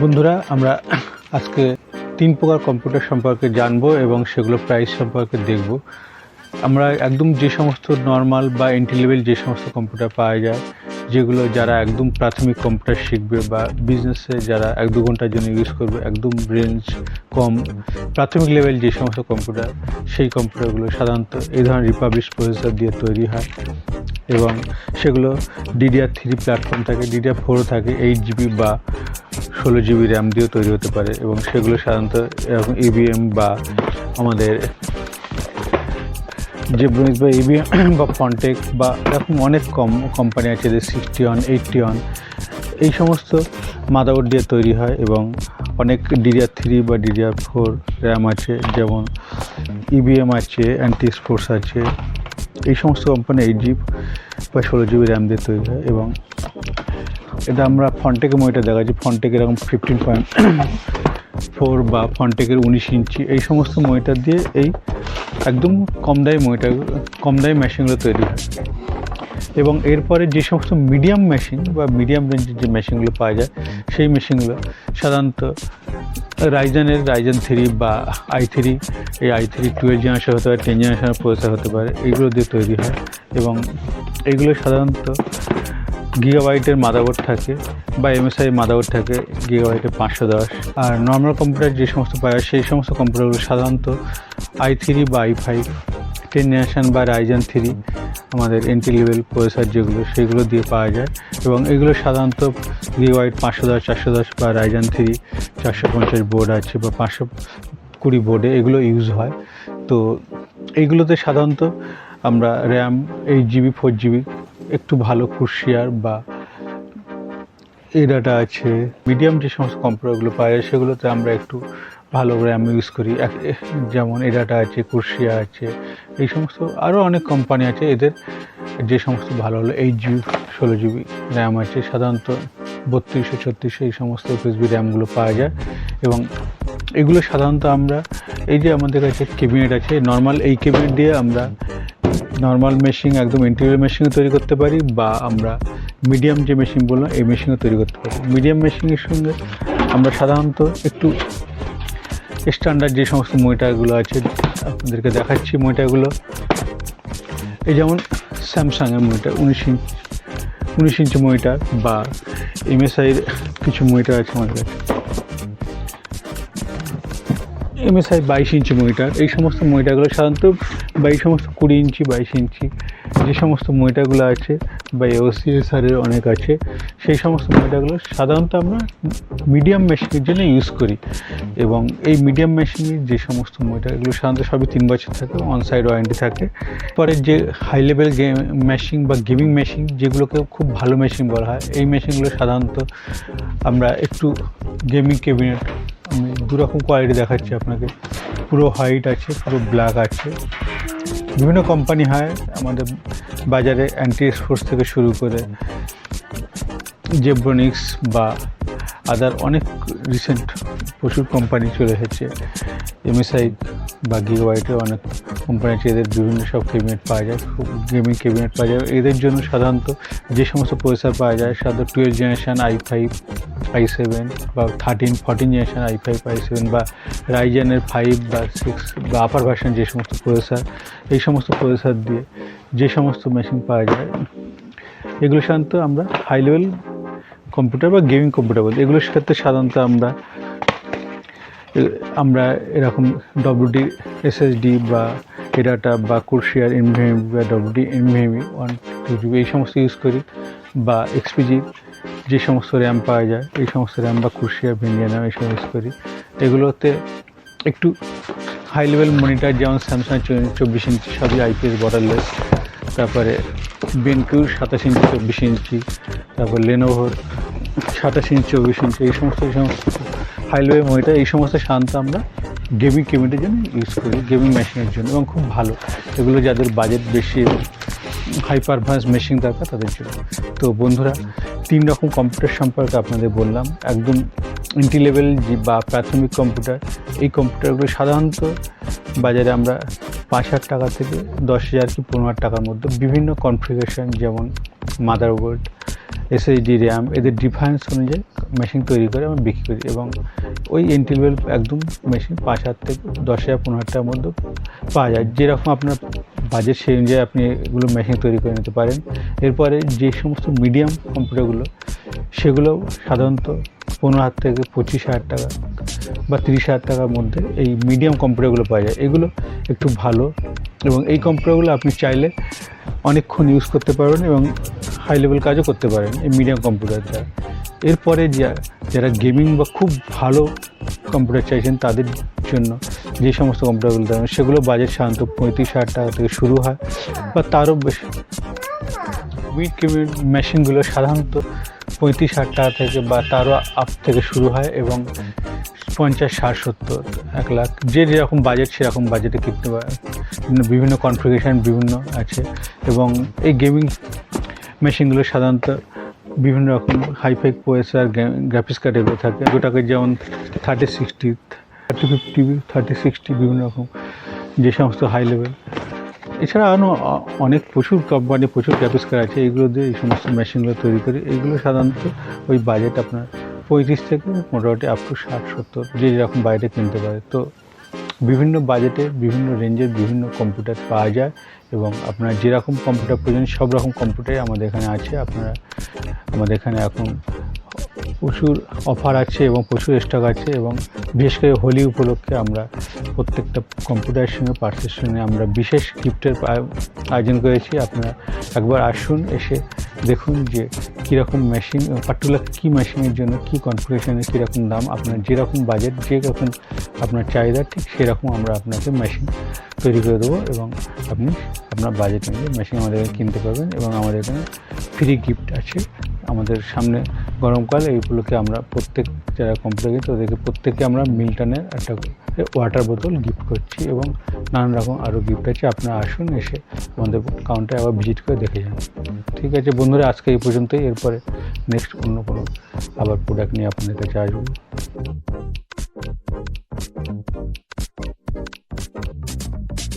বন্ধুরা, আমরা আজকে তিন প্রকার কম্পিউটার সম্পর্কে জানব এবং সেগুলো প্রাইস সম্পর্কে দেখব। আমরা একদম যে সমস্ত নর্মাল বা এন্ট্রি লেভেল যে সমস্ত কম্পিউটার পাওয়া যায় যেগুলো যারা একদম প্রাথমিক কম্পিউটার শিখবে বা বিজনেসে যারা এক দু ঘণ্টার জন্য ইউজ করবে, একদম রেঞ্জ কম, প্রাথমিক লেভেল যে সমস্ত কম্পিউটার সেই কম্পিউটারগুলো সাধারণত এই ধরনের রিপাবলিশ প্রসেসর দিয়ে তৈরি হয় এবং সেগুলো ডিডিআর থ্রি প্ল্যাটফর্ম থাকে ডিডিআর ফোরও থাকে এইট জিবি বা ষোলো জিবি র্যাম দিয়েও তৈরি হতে পারে এবং সেগুলো সাধারণত এরকম ইভিএম বা আমাদের যে ব্রোঞ্জ বা ইভিএম বা ফন্টেক বা এরকম অনেক কম কোম্পানি আছে, যে সিক্সটি অন এইটটি অন এই সমস্ত মাদাবোর্ড দিয়ে তৈরি হয় এবং অনেক ডিডিআর থ্রি বা ডিডিআর ফোর র্যাম আছে, যেমন ইভিএম আছে অ্যান্টি স্পোর্টস আছে, এই সমস্ত কোম্পানি এইট জিবি বা ষোলো জিবি র্যাম দিয়ে তৈরি হয় এবং এটা আমরা ফন্টেকের মইটা দেখাচ্ছি। ফন্টেক এরকম ফিফটিন পয়েন্ট ফোর বা ফন্টেকের উনিশ ইঞ্চি, এই সমস্ত মইটার দিয়ে এই একদম কম দামি মইটা কম দামি মেশিনগুলো তৈরি হয়। এবং এরপরে যে সমস্ত মিডিয়াম মেশিন বা মিডিয়াম রেঞ্জের যে মেশিনগুলো পাওয়া যায়, সেই মেশিনগুলো সাধারণত রাইজানের রাইজান থ্রি বা আই থ্রি এই আই থ্রি টুয়েলভ জেনারেশন হতে পারে টেন জেনারেশনের প্রসেসর হতে পারে এইগুলো দিয়ে তৈরি হয়। এবং এইগুলো সাধারণত গিগাবাইটের মাদাবোর্ড থাকে বা এমএসআই মাদাবোর্ড থাকে গিগাবাইটের পাঁচশো দশ। আর নর্মাল কম্পিউটার যে সমস্ত পাওয়া সেই সমস্ত কম্পিউটারগুলো সাধারণত আই থ্রি বা আই ফাইভ টেন জেনারেশন বা রাইজান থ্রি আমাদের এন্ট্রি লেভেল প্রসেসর যেগুলো, সেগুলো দিয়ে পাওয়া যায়। এবং এগুলো সাধারণত গিগাবাইট পাঁচশো দশ, চারশো দশ বা রাইজান থ্রি চারশো পঞ্চাশ বোর্ড আছে বা পাঁচশো কুড়ি বোর্ডে এগুলো ইউজ হয়। তো এইগুলোতে সাধারণত আমরা RAM eight GB four GB একটু ভালো কুশিয়ার বা এই ডাটা আছে মিডিয়াম যে সমস্ত কম্পিউটারগুলো পাওয়া যায় সেগুলোতে আমরা একটু ভালো র্যাম ইউজ করি। যেমন এই ডাটা আছে কুশিয়া আছে, এই সমস্ত আরও অনেক কোম্পানি আছে, এদের যে সমস্ত ভালো হলো এইট জিবি ষোলো জিবি র্যাম আছে, সাধারণত বত্রিশশো, ছত্রিশশো এই সমস্ত এফএসবি র্যামগুলো পাওয়া যায়। এবং এগুলো সাধারণত আমরা, এই যে আমাদের কাছে কেবিনেট আছে নর্মাল এই কেবিনেট দিয়ে আমরা নর্মাল মেশিন একদম ইন্টেরিয়র মেশিনও তৈরি করতে পারি, বা আমরা মিডিয়াম যে মেশিন বললাম, এই মেশিনও তৈরি করতে পারি। মিডিয়াম মেশিনের সঙ্গে আমরা সাধারণত একটু স্ট্যান্ডার্ড যে সমস্ত মনিটারগুলো আছে, আপনাদেরকে দেখাচ্ছি মনিটারগুলো এই যেমন স্যামসাংয়ের মনিটার উনিশ ইঞ্চ, উনিশ ইঞ্চি মনিটার বা এমএসআইয়ের কিছু মনিটার আছে আমাদের কাছে। এমএসআই বাইশ ইঞ্চি মনিটার। এই সমস্ত মনিটারগুলো সাধারণত বা এই সমস্ত কুড়ি ইঞ্চি, বাইশ ইঞ্চি যে সমস্ত মনিটারগুলো আছে বা ওসিএসআরের অনেক আছে, সেই সমস্ত মনিটারগুলো সাধারণত আমরা মিডিয়াম মেশিনের জন্য ইউজ করি। এবং এই মিডিয়াম মেশিনের যে সমস্ত মনিটারগুলো সাধারণত সবই তিন বছর থাকে অন সাইড ওয়ারেন্টি থাকে। পরে যে হাই লেভেল গেম মেশিন বা গেমিং মেশিন যেগুলোকে খুব ভালো মেশিন বলা হয়, এই মেশিনগুলো সাধারণত আমরা একটু গেমিং ক্যাবিনেট আমি দুরকম কোয়ালিটি দেখাচ্ছি আপনাকে। পুরো হোয়াইট আছে, পুরো ব্ল্যাক আছে। বিভিন্ন কোম্পানি হয় আমাদের বাজারে অ্যান্টি স্পোর্টস থেকে শুরু করে জেব্রোনিক্স বা আদার অনেক রিসেন্ট প্রচুর কোম্পানি চলে এসেছে। এমএসআই বা গিগাবাইটের অনেক কোম্পানি আছে, এদের বিভিন্ন সব ক্যাবিনেট পাওয়া যায় গেমিং ক্যাবিনেট পাওয়া যায়। এদের জন্য সাধারণত যে সমস্ত প্রসেসর পাওয়া যায়, সাধারণত twelve generation i five i seven বা thirteen fourteen generation i five i seven বা রাইজেনের ফাইভ বা সিক্স বা আপার ভার্সন যে সমস্ত প্রসেসর এই সমস্ত প্রসেসর দিয়ে যে সমস্ত মেশিন পাওয়া যায়। এগুলো সাধারণত আমরা হাই লেভেল কম্পিউটার বা গেমিং কম্পিউটার বলি এগুলোর সাথে সাধারণত আমরা আমরা এরকম ডব্লিউডি এসএসডি বা এডাটা বা কুরশিয়ার এনভিএমি বা WD NVMe one two GB এই সমস্ত ইউজ করি বা এক্সপিজি যে সমস্ত র্যাম পাওয়া যায়, এই সমস্ত র্যাম বা কুরশিয়ার ভেন্ডিয়া র্যাম এইসব ইউজ করি। এগুলোতে একটু হাই লেভেল মনিটর যেমন স্যামসাং চব্বিশ ইঞ্চি, সবই আইপিএস বর্ডারলেস তারপরে বেনকিউর সাতাশ ইঞ্চি, চব্বিশ ইঞ্চি। তারপর লেনোভোর সাতাশ ইঞ্চি, চব্বিশ ইঞ্চি, এই সমস্ত এই সমস্ত লেভেল মনিটর এই সমস্ত সাধারণত আমরা গেমিং কেবিনেটের জন্য ইউজ করি, গেমিং মেশিনের জন্য, এবং খুব ভালো। এগুলো যাদের বাজেট বেশি হাই হাইপারভান্স মেশিন দরকার, তাদের জন্য। তো বন্ধুরা, তিন রকম কম্পিউটার সম্পর্কে আপনাদের বললাম। একদম এন্ট্রি লেভেল বা প্রাথমিক কম্পিউটার এই কম্পিউটারগুলো সাধারণত বাজারে আমরা পাঁচ হাজার টাকা থেকে দশ হাজার কি পনেরো হাজার টাকার মধ্যে বিভিন্ন কনফিগারেশন যেমন মাদারবোর্ড এসএসডি র্যাম এদের ডিফারেন্স অনুযায়ী মেশিন তৈরি করে আমরা বিক্রি করি এবং ওই এন্ট্রি লেভেল একদম মেশিন পাঁচ হাজার থেকে দশ হাজার, পনেরো হাজার টাকার মধ্যে পাওয়া যায়। যেরকম আপনার বাজেট সেই অনুযায়ী আপনি এগুলো মেশিন তৈরি করে নিতে পারেন। এরপরে যে সমস্ত মিডিয়াম কম্পিউটারগুলো সেগুলো সাধারণত পনেরো হাজার থেকে পঁচিশ হাজার টাকা বা তিরিশ হাজার টাকার মধ্যে এই মিডিয়াম কম্পিউটারগুলো পাওয়া যায়। এগুলো একটু ভালো এবং এই কম্পিউটারগুলো আপনি চাইলে অনেকক্ষণ ইউজ করতে পারবেন এবং হাই লেভেল কাজও করতে পারেন এই মিডিয়াম কম্পিউটার দ্বারা এরপরে যা, যারা গেমিং বা খুব ভালো কম্পিউটার চাইছেন তাদের জন্য যে সমস্ত কম্পিউটারগুলো দেবেন সেগুলো বাজেট সাধারণত পঁয়ত্রিশ হাজার টাকা থেকে শুরু হয় বা তারও বেশি। মিড কেমির মেশিনগুলো সাধারণত পঁয়ত্রিশ হাজার টাকা থেকে বা তারও আপ থেকে শুরু হয় এবং পঞ্চাশ, ষাট, সত্তর, এক লাখ। যে যেরকম বাজেট সেরকম বাজেটে কিনতে পারে। বিভিন্ন কনফিগারেশন বিভিন্ন আছে। এবং এই গেমিং মেশিনগুলো সাধারণত বিভিন্ন রকম হাইফাই প্রসেসর গ্রাফিক্স কার্ড এগুলো থাকে। ওটাকে যেমন thirty sixty thirty fifty thirty sixty বিভিন্ন রকম যে সমস্ত হাই লেভেল এছাড়া আরও অনেক প্রচুর কোম্পানি প্রচুর গ্রাফিক্স কার্ড আছে। এগুলো দিয়ে এই সমস্ত মেশিনগুলো তৈরি করি এইগুলো সাধারণত ওই বাজেট আপনার পঁয়ত্রিশ থেকে মোটামুটি আপ টু ষাট, সত্তর, যে যেরকম বাইরে কিনতে পারে। তো বিভিন্ন বাজেটে বিভিন্ন রেঞ্জের বিভিন্ন কম্পিউটার পাওয়া যায় এবং আপনার যেরকম কম্পিউটার প্রয়োজন, সব রকম কম্পিউটারই আমাদের এখানে আছে। আপনারা, আমাদের এখানে এখন প্রচুর অফার আছে এবং প্রচুর স্টক আছে এবং বিশেষ করে হোলি উপলক্ষে আমরা প্রত্যেকটা কম্পিউটারের সঙ্গে পার্সের সঙ্গে আমরা বিশেষ গিফটের আয়োজন করেছি। আপনারা একবার আসুন, এসে দেখুন যে কীরকম মেশিন পার্টিকুলার কী মেশিনের জন্য, কী কনফিগারেশনের কীরকম দাম, আপনার যেরকম বাজেট যেরকম আপনার চাহিদা, ঠিক সেরকম আমরা আপনাকে মেশিন তৈরি করে দেবো এবং আপনি আপনার বাজেট অনুযায়ী মেশিন আমাদের কিনতে পারবেন এবং আমাদের এখানে ফ্রি গিফট আছে। আমাদের সামনে গরমকাল, এই উপলক্ষে আমরা প্রত্যেক যারা কম্পিউটার তাদেরকে প্রত্যেককে আমরা মিল্টনের একটা ওয়াটার বোতল গিফট করছি এবং নানান রকম আরও গিফট আছে। আপনারা আসুন, এসে আমাদের কাউন্টারে আবার ভিজিট করে দেখে যান। ঠিক আছে বন্ধুরা, আজকে এই পর্যন্তই। এরপরে নেক্সট অন্য কোনো আবার প্রোডাক্ট নিয়ে আপনাদের কাছে আসব।